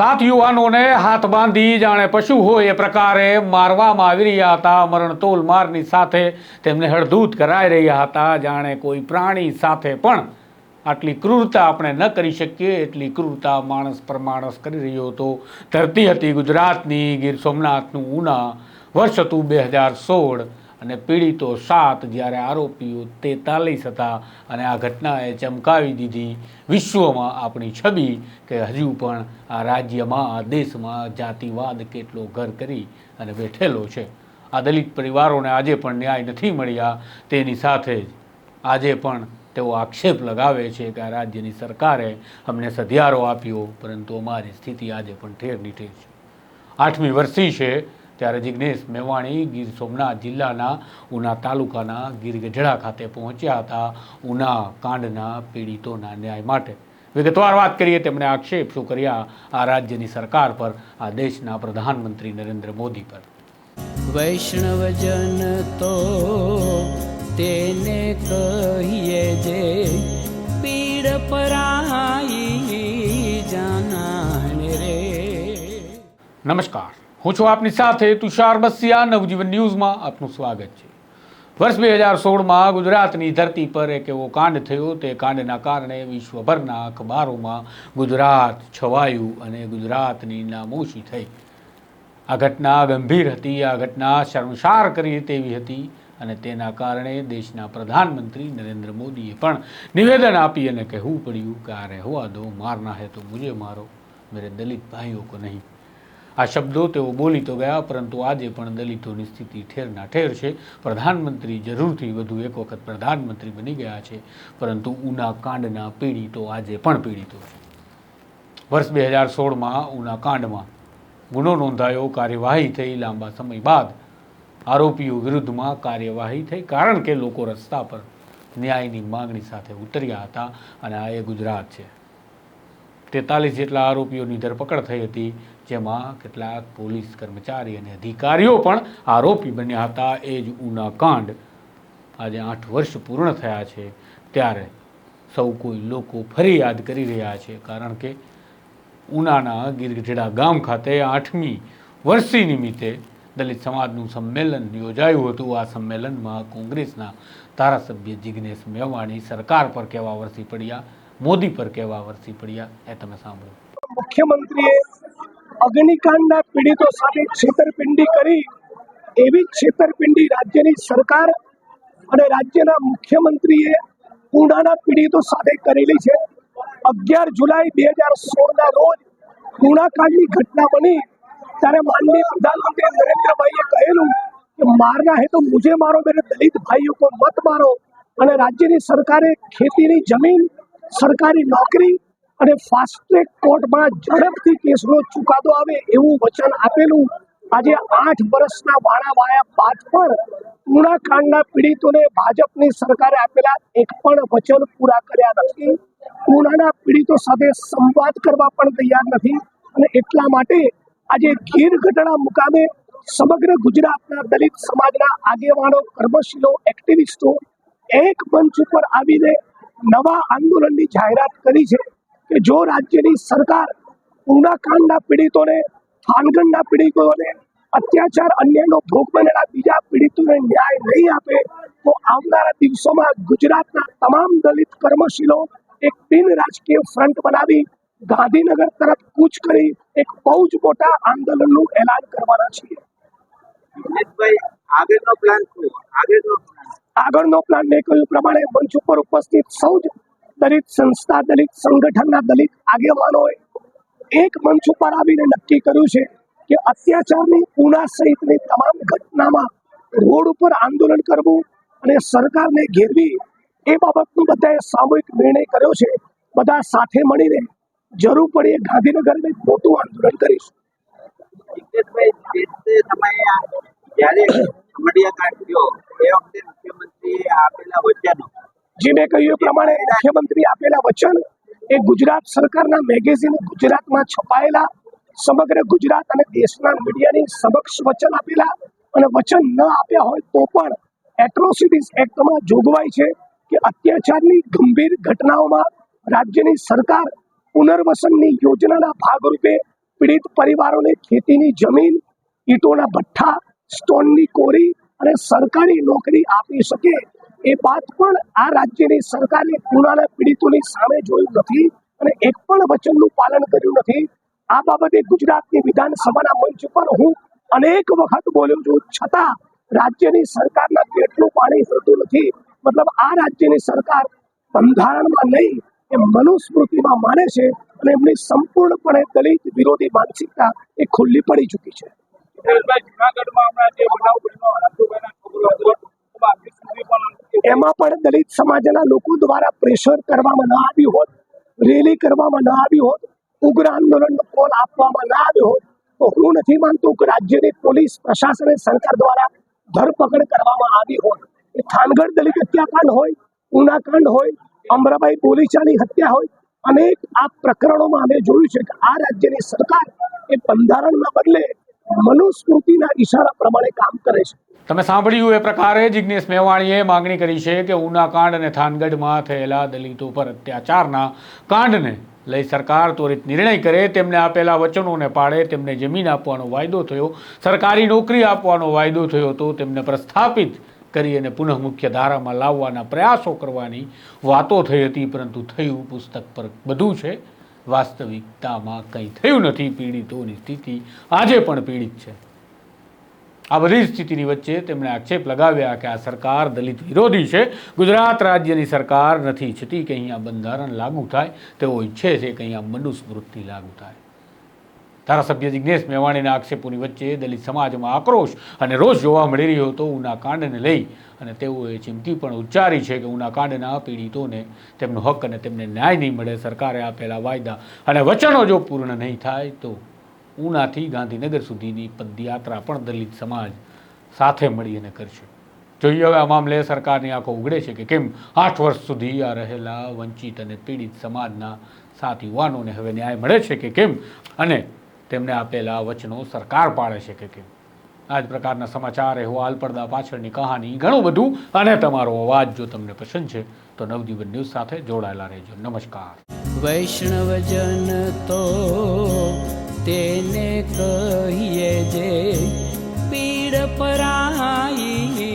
સાત યુવાનોને હાથ બાંધી જાણે પશુ હોય એ પ્રકારે મારવામાં આવી રહ્યા હતા. મરણતોલ મારની સાથે તેમને હળધૂત કરાઈ રહ્યા હતા. જાણે કોઈ પ્રાણી સાથે પણ આટલી ક્રૂરતા આપણે ન કરી શકીએ, એટલી ક્રૂરતા માણસ પર માણસ કરી રહ્યો હતો. ધરતી હતી ગુજરાતની ગીર સોમનાથનું. ઉના વર્ષ હતું બે હજાર સોળ. અને પીડિતો સાત જ્યારે આરોપીઓ તેતાલીસ હતા અને આ ઘટનાએ ચમકાવી દીધી વિશ્વમાં આપણી છબી કે હજુ પણ આ રાજ્યમાં, આ દેશમાં જાતિવાદ કેટલો ઘર કરી અને બેઠેલો છે. આ દલિત પરિવારોને આજે પણ ન્યાય નથી મળ્યા. તેની સાથે જ આજે પણ તેઓ આક્ષેપ લગાવે છે કે આ રાજ્યની સરકારે અમને સધિયારો આપ્યો, પરંતુ અમારી સ્થિતિ આજે પણ ઠેરની ઠેર છે. આઠમી વર્ષી છે ત્યારે જિજ્ઞેશ મેવાણી ગીર સોમનાથ જિલ્લાના ઉના તાલુકાના ગીરગઢડા ખાતે પહોંચ્યા હતા ઉના કાંડના પીડિતોના ન્યાય માટે. વિગતવાર વાત કરીએ તેમણે આક્ષેપ શું કર્યા આ રાજ્યની સરકાર પર આ દેશના પ્રધાનમંત્રી નરેન્દ્ર મોદી પર? વૈષ્ણવજન તો તેને કહીએ જે પીડ પરાઈ જાનાને રે. નમસ્કાર. હું છું આપની સાથે તુષાર બસિયા. નવજીવન ન્યૂઝમાં આપનું સ્વાગત છે. વર્ષ બે હજાર સોળમાં ગુજરાતની ધરતી પર એક એવો કાંડ થયો. તે કાંડના કારણે વિશ્વભરના અખબારોમાં ગુજરાત છવાયું અને ગુજરાતની નામોશી થઈ. આ ઘટના ગંભીર હતી. આ ઘટના શર્મસાર કરી તેવી હતી અને તેના કારણે દેશના પ્રધાનમંત્રી નરેન્દ્ર મોદીએ પણ નિવેદન આપી અને કહેવું પડ્યું કે આ રહેવા દો, મારના હે તો મુજે મારો. મેરે દલિત ભાઈઓ કો નહીં. આ શબ્દો તેઓ બોલી તો ગયા, પરંતુ આજે પણ દલિતોની સ્થિતિ ઠેરના ઠેર છે. પ્રધાનમંત્રી જરૂરથી વધુ એક વખત પ્રધાનમંત્રી બની ગયા છે, પરંતુ ઉના કાંડના પીડિતો આજે પણ પીડિતો છે. વર્ષ બે હજાર સોળમાં ઉના કાંડમાં ગુનો નોંધાયો, કાર્યવાહી થઈ લાંબા સમય બાદ. આરોપીઓ વિરુદ્ધમાં કાર્યવાહી થઈ, કારણ કે લોકો રસ્તા પર ન્યાયની માંગણી સાથે ઉતર્યા હતા અને આ એ ગુજરાત છે. તેતાલીસ જેટલા આરોપીઓની ધરપકડ થઈ હતી જેમાં કેટલાક પોલીસ કર્મચારી અને અધિકારીઓ પણ આરોપી બન્યા હતા. એ જ ઉના કાંડ આજે આઠ વર્ષ પૂર્ણ થયા છે. ત્યારે સૌ કોઈ લોકો ફરી યાદ કરી રહ્યા છે. કારણ કે ઉનાના ગીરગઢડા ગામ ખાતે આઠમી વર્ષી નિમિત્તે દલિત સમાજનું સંમેલન યોજાયું હતું. આ સંમેલનમાં કોંગ્રેસના ધારાસભ્ય જિગ્નેશ મેવાણી સરકાર પર કેવા વરસી પડ્યા, મોદી પર કેવા વરસી પડ્યા, એ તમે સાંભળો. મુખ્યમંત્રીએ અગ્નિકાંડના પીડિતો સાથે છેતરપિંડી કરી, એવી છેતરપિંડી રાજ્યની સરકાર અને રાજ્યના મુખ્યમંત્રીએ પૂણાના પીડિતો સાથે કરેલી છે. અગિયાર જુલાઈ બે હજાર સોળના રોજ પૂર્ણાકાંડની ઘટના બની. ત્યારે માનનીય પ્રધાનમંત્રી નરેન્દ્રભાઈએ કહેલું કે, મારના હે તો મુझे મારો મેરે દલિત ભાઈઓ કો મત મારો અને રાજ્યની સરકારે ખેતીની જમીન, સરકારી નોકરી અને ફાસ્ટ ટ્રેક કોર્ટમાં ઝડપથી કેસનો ચુકાદો આવે એવું વચન આપેલું. આજે આઠ વર્ષના વાણા વાયા બાદ પણ પૂર્ણાકાંડના પીડિતોને ભાજપની સરકારે આપેલા એક પણ વચન પૂરા કર્યા નથી. પૂર્ણાના પીડિતો સાથે સંવાદ કરવા પણ તૈયાર નથી. અને એટલા માટે આજે ગીર ઘટના મુકામે સમગ્ર ગુજરાતના દલિત સમાજના આગેવાનો, કર્મશીલો, એક્ટિવિસ્ટો એક મંચ ઉપર આવીને નવા આંદોલનની જાહેરાત કરી છે. કે જો રાજ્યની સરકાર પૂર્ણાકાંડના પીડિતોને થાનગઢના પીડિતોને અત્યાચાર અન્યાયનો ભોગ બનેલા બીજા પીડિતોને ન્યાય નહીં આપે તો આવનારા દિવસોમાં ગુજરાતના તમામ દલિત કર્મશીલો એક બિન રાજકીય ફ્રન્ટ બનાવી ગાંધીનગર તરફ કૂચ કરી એક બહુ જ મોટા આંદોલનનું એલાન કરવાના છીએ. આગળનો પ્લાન આગળનો પ્લાન મેં કહ્યું પ્રમાણે મંચ ઉપર ઉપસ્થિત સૌ જ દલિત સંસ્થા, દલિત સંગઠનના દલિત આગેવાનોએ એક મંચ ઉપર આવીને નક્કી કર્યું છે કે અત્યાચારની ઉના સહિતની તમામ ઘટનામાં રોડ ઉપર આંદોલન કરવું અને સરકારને ઘેરવી એ બાબતનું બધાએ સામૂહિક નિર્ણય કર્યો છે. બધા સાથે મળીને જરૂર પડે ગાંધીનગરને મોટું આંદોલન કરીશું. જ્યારે જે મેં કહ્યું એ પ્રમાણે મુખ્યમંત્રી આપેલા વચન એ ગુજરાત સરકારના મેગેઝિન ગુજરાતમાં છપાયેલા, સમગ્ર ગુજરાત અને દેશના મીડિયાની સમક્ષ વચન આપેલા અને વચન ન આપ્યા હોય તો પણ એટ્રોસિટીઝ એક્ટમાં જોગવાઈ છે કે અત્યાચારની ગંભીર ઘટનાઓમાં રાજ્યની સરકાર પુનર્વસનની યોજનાના ભાગરૂપે પીડિત પરિવારોને ખેતીની જમીન, ઈંટોના ભઠ્ઠા, સ્ટોનની કોરી અને સરકારી નોકરી આપી શકે એ વાત પણ આ રાજ્યની સરકારે કોરોના પીડિતોની સામે જોયું નથી અને એક પણ વચનનું પાલન કર્યું નથી. આ બાબતે ગુજરાતની વિધાનસભાના મંચ પર હું અનેક વખત બોલ્યો છું. છતાં રાજ્યની સરકારના કેટલું પાણી ફરતું નથી. મતલબ આ રાજ્યની સરકાર બંધારણમાં નહીં, એ મનુસ્મૃતિમાં માને છે અને એમની સંપૂર્ણપણે દલિત વિરોધી માનસિકતા એ ખુલ્લી પડી ચૂકી છે. એમાં પણ દલિત સમાજના લોકો દ્વારા પ્રેશર કરવામાં ન આવ્યું હોત, રેલી કરવામાં ન આવી હોત, ઉગ્ર આંદોલનનો કોલ આપવામાં ન આવ્યો હોત, તો હું નથી માનતો કે રાજ્યની પોલીસ, પ્રશાસન સરકાર દ્વારા ધરપકડ કરવામાં આવી હોત. એ થાનગઢ દલિત હત્યાકાંડ હોય, ઉનાકાંડ હોય અમરાબાઈ બોલીચાની હત્યા હોય, અનેક આ પ્રકરણોમાં અમે જોયું છે કે આ રાજ્યની સરકાર એ બંધારણના બદલે મનુસ્મૃતિના ઈશારા પ્રમાણે કામ કરે છે. તમે સાંભળ્યું એ પ્રકારે જિજ્ઞેશ મેવાણીએ માંગણી કરી છે કે ઉનાકાંડ અને થાનગઢમાં થયેલા દલિતો પર અત્યાચારના કાંડને લઈ સરકાર ત્વરિત નિર્ણય કરે, તેમને આપેલા વચનોને પાડે તેમને જમીન આપવાનો વાયદો થયો, સરકારી નોકરી આપવાનો વાયદો થયો તો તેમને પ્રસ્થાપિત કરી અને પુનઃ મુખ્ય ધારામાં લાવવાના પ્રયાસો કરવાની વાતો થઈ હતી, પરંતુ થયું પુસ્તક પર બધું છે. વાસ્તવિકતામાં કંઈ થયું નથી પીડિતોની સ્થિતિ. આજે પણ પીડિત છે. આ બધી સ્થિતિની વચ્ચે તેમણે આક્ષેપ લગાવ્યા કે આ સરકાર દલિત વિરોધી છે. ગુજરાત રાજ્યની સરકાર નથી ઈચ્છતી કે અહીંયા બંધારણ લાગુ થાય. તેઓ ઈચ્છે છે કે અહીંયા મનુસ્મૃતિ લાગુ થાય. ધારાસભ્ય જિજ્ઞેશ મેવાણીના આક્ષેપોની વચ્ચે દલિત સમાજમાં આક્રોશ અને રોષ જોવા મળી રહ્યો હતો ઉના કાંડને લઈ. અને તેઓએ ચીમકી પણ ઉચ્ચારી છે કે ઉના કાંડના પીડિતોને તેમનો હક અને તેમને ન્યાય નહીં મળે, સરકારે આપેલા વાયદા અને વચનો જો પૂર્ણ નહીં થાય તો ઉનાથી ગાંધીનગર સુધીની પદયાત્રા પણ દલિત સમાજ સાથે મળી અને કરશે. જોઈએ હવે આ મામલે સરકારની આંખો ઉગડે છે કે કેમ? આઠ વર્ષ સુધી આ રહેલા વંચિત અને પીડિત સમાજના સાત યુવાનોને હવે ન્યાય મળે છે કે કેમ? અને તેમને આપેલા વચનો સરકાર પાડે છે કે કેમ? આ જ પ્રકારના સમાચાર અહેવાલ પડદા પાછળની કહાની, ઘણું બધું અને તમારો અવાજ જો તમને પસંદ છે, તો નવજીવન ન્યૂઝ સાથે જોડાયેલા રહેજો. નમસ્કાર. વૈષ્ણવજન તો તેને કહીએ જે પીડ પરાઈ